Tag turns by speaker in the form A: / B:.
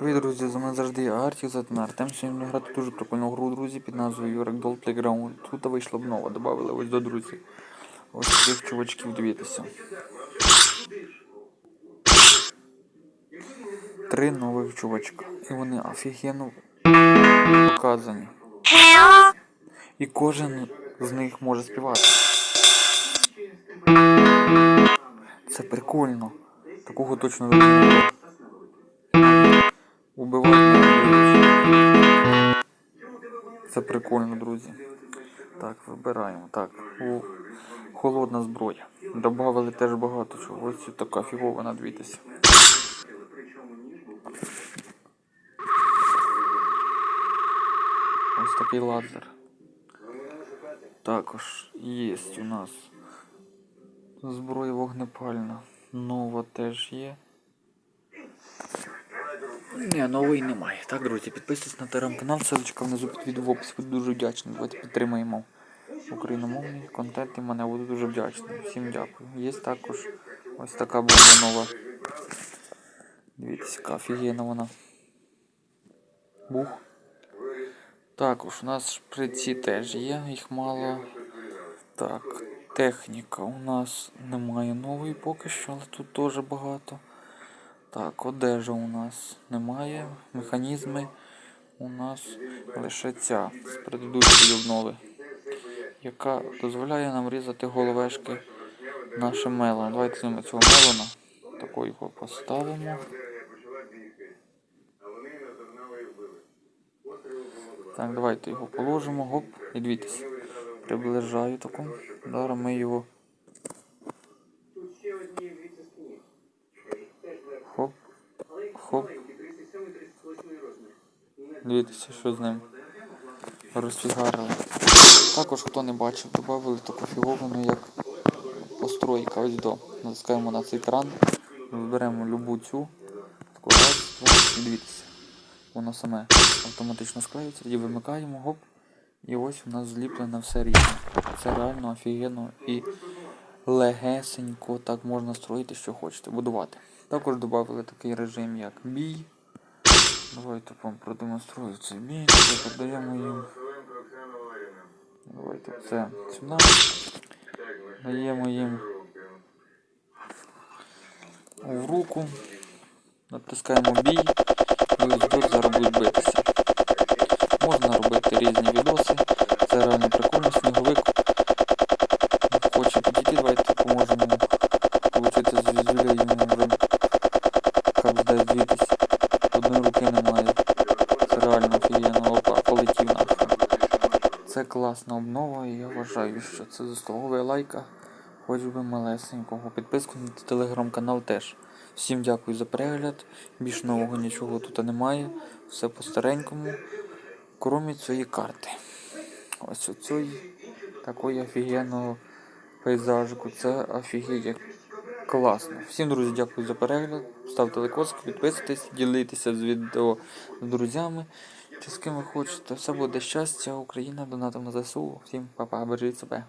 A: Привіт, друзі, з вами завжди я Артік Артем. Сьогодні грати дуже прикольну гру, друзі, під назвою Ragdoll Playground. Тут вийшла б нова, додали ось до друзів. Ось таких чувачків дивіться. Три нових чувачка. І вони офігенно показані. І кожен з них може співати. Це прикольно. Такого точно не. Убивати. Це прикольно, друзі. Так, вибираємо. Так, у... холодна зброя. Добавили теж багато чого. Ось така фігова надвітися. Ось такий лазер. Також є у нас зброя вогнепальна. Нова теж є. Ні, нової немає. Так, друзі, підписуйтесь на телеграм-канал, ссылочка внизу під відео в описі. Буду дуже вдячний. Давайте підтримаємо україномовний контент і мене буду дуже вдячний. Всім дякую. Є також ось така бомба нова. Дивіться, яка офігенна вона. Бух. Також у нас шприці теж є, їх мало. Так, техніка у нас немає нової поки що, але тут теж багато. Так, одежа у нас немає. Механізми у нас лише ця з предыдущої обнови, яка дозволяє нам різати головешки нашим мелоном. Давайте візьмемо цього мелона. Тако його поставимо. Так, давайте його положимо, гоп, і дивіться. Приближаю таку. Зараз ми його. Хоп. Хоп. Дивіться, що з ним. Розфігарили. Також, хто не бачив, додали таку фіговану, як постройка. Ось до. Натискаємо на цей кран. Виберемо любу цю. Таку раз, і дивіться. Воно саме автоматично склеюється, тоді вимикаємо, гоп. І ось у нас зліплено все рівно. Це реально офігенно і легесенько так можна строїти, що хочете, будувати. Також додали такий режим, як бій. Давайте вам продемонструю цей бій. Передаємо їм. Давайте це сюди. Даємо їм в руку. Натискаємо бій. І ось зараз будуть битися. Можна робити різні відоси. Це класна обнова і я вважаю, що це заслуговує лайка, хоч би малесенького. Підписку на телеграм-канал теж. Всім дякую за перегляд. Більш нового нічого тут немає. Все по старенькому. Кромі цієї карти. Ось оцій такої офігенного пейзажику. Це офігеть класно. Всім, друзі, дякую за перегляд. Ставте лайкоски, підписуйтесь, ділитеся з відео з друзями. Чи з ким ви хочете. Все буде щастя, Україна, донатом на ЗСУ. Всім па-па, бережіть себе.